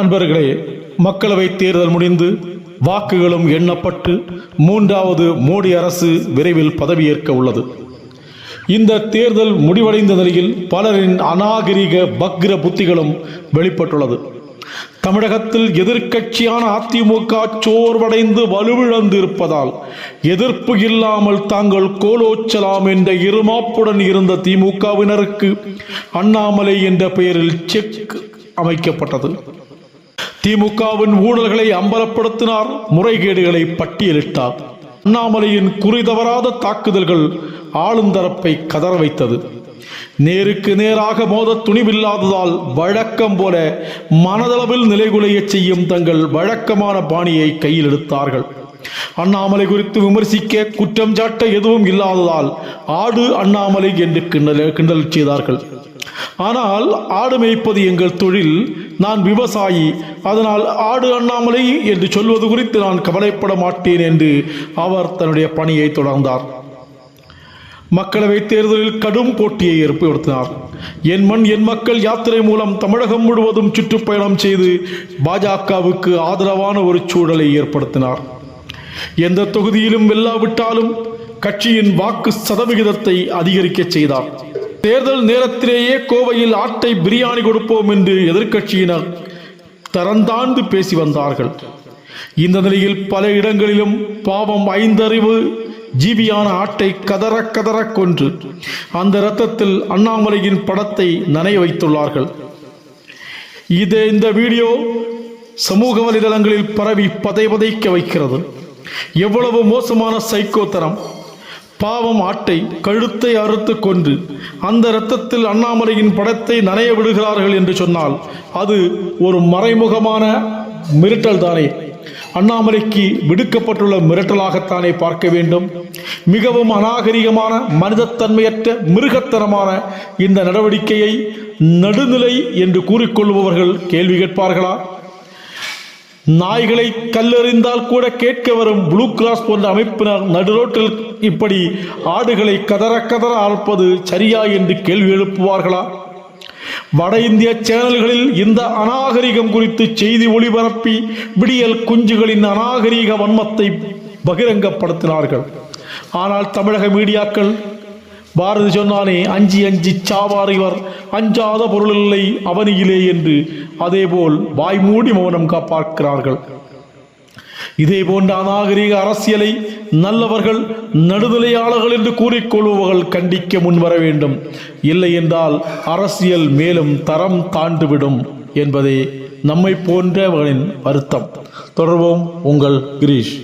அன்பர்களே மக்களவை தேர்தல் முடிந்து வாக்குகளும் எண்ணப்பட்டு மூன்றாவது மோடி அரசு விரைவில் பதவியேற்க உள்ளது. இந்த தேர்தல் முடிவடைந்த நிலையில் பலரின் அநாகரிக பக்ர புத்திகளும் வெளிப்பட்டுள்ளது. தமிழகத்தில் எதிர்க்கட்சியான அதிமுக சோர்வடைந்து வலுவிழந்து இருப்பதால் எதிர்ப்பு இல்லாமல் தாங்கள் கோலோச்சலாம் என்ற இருமாப்புடன் இருந்த திமுகவினருக்கு அண்ணாமலை என்ற பெயரில் செக் அமைக்கப்பட்டது. திமுகவின் ஊழல்களை அம்பலப்படுத்தினார் முறைகேடுகளை பட்டியலிட்டார். அண்ணாமலையின் குறிதவராத தாக்குதல்கள் ஆளுந்தரப்பை கதற வைத்தது. நேருக்கு நேராக மோத துணிவில்லாததால் வழக்கம் போல மனதளவில் நிலைகுலையச் செய்யும் தங்கள் வழக்கமான பாணியை கையில் எடுத்தார்கள். அண்ணாமலை குறித்து விமர்சிக்க குற்றம் சாட்ட எதுவும் இல்லாததால் ஆடு அண்ணாமலை என்று கிண்டல் கிண்டல் செய்தார்கள். ஆனால் ஆடு மேய்ப்பது எங்கள் தொழில் நான் விவசாயி. அதனால் ஆடு அண்ணாமலை என்று சொல்வது குறித்து நான் கவலைப்பட மாட்டேன் என்று அவர் தன்னுடைய பணியை தொடர்ந்தார். மக்களவை தேர்தலில் கடும் போட்டியை ஏற்படுத்தினார். என் மண் என் மக்கள் யாத்திரை மூலம் தமிழகம் முழுவதும் சுற்றுப்பயணம் செய்து பாஜகவுக்கு ஆதரவான ஒரு சூழலை ஏற்படுத்தினார். எந்த தொகுதியிலும் வெல்லாவிட்டாலும் கட்சியின் வாக்கு சதவிகிதத்தை அதிகரிக்க செய்தார். தேர்தல் நேரத்திலேயே கோவையில் ஆட்டை பிரியாணி கொடுப்போம் என்று எதிர்க்கட்சியினர் தரந்தாழ்ந்து பேசி வந்தார்கள். இந்த நிலையில் பல இடங்களிலும் பாவம் ஐந்தறிவு ஜீவியான ஆட்டை கதற கதற கொன்று அந்த ரத்தத்தில் அண்ணாமலையின் படத்தை நனைய வைத்துள்ளார்கள். இது இந்த வீடியோ சமூக வலைதளங்களில் பரவி பதை பதைக்க வைக்கிறது. எவ்வளவு மோசமான சைக்கோத்தரம் பாவம் ஆட்டை கழுத்தை அறுத்து கொன்று அந்த இரத்தத்தில் அண்ணாமலையின் படத்தை நனைய விடுகிறார்கள் என்று சொன்னால் அது ஒரு மறைமுகமான மிரட்டல் தானே. அண்ணாமலைக்கு விடுக்கப்பட்டுள்ள மிரட்டலாகத்தானே பார்க்க வேண்டும். மிகவும் அநாகரிகமான மனிதத்தன்மையற்ற மிருகத்தனமான இந்த நடவடிக்கையை நடுநிலை என்று கூறிக்கொள்பவர்கள் கேள்வி கேட்பார்களா? நாய்களை கல்லெறிந்தால் கூட கேட்க வரும் ப்ளூ கிராஸ் போன்ற அமைப்பினர் நடுரோட்டில் இப்படி ஆடுகளை கதற கதற அறுப்பது சரியா என்று கேள்வி எழுப்புவார்களா? வட இந்திய சேனல்களில் இந்த அநாகரிகம் குறித்து செய்தி ஒளிபரப்பி விடியல் குஞ்சுகளின் அநாகரிக வன்மத்தை பகிரங்கப்படுத்தினார்கள். ஆனால் தமிழக மீடியாக்கள் பாரதி சொன்னானே அஞ்சி அஞ்சி சாவார் இவர். அஞ்சாத பொருளில்லை அவனியிலே என்று அதேபோல் வாய்மூடி மௌனம் காப்பார்க்கிறார்கள் இதே போன்ற அநாகரீக அரசியலை நல்லவர்கள் நடுநிலையாளர்கள் என்று கூறிக்கொள்பவர்கள் கண்டிக்க முன்வர வேண்டும். இல்லை என்றால் அரசியல் மேலும் தரம் தாண்டுவிடும் என்பதே நம்மை போன்றவர்களின் வருத்தம். தொடர்வோம் உங்கள் கிரீஷ்.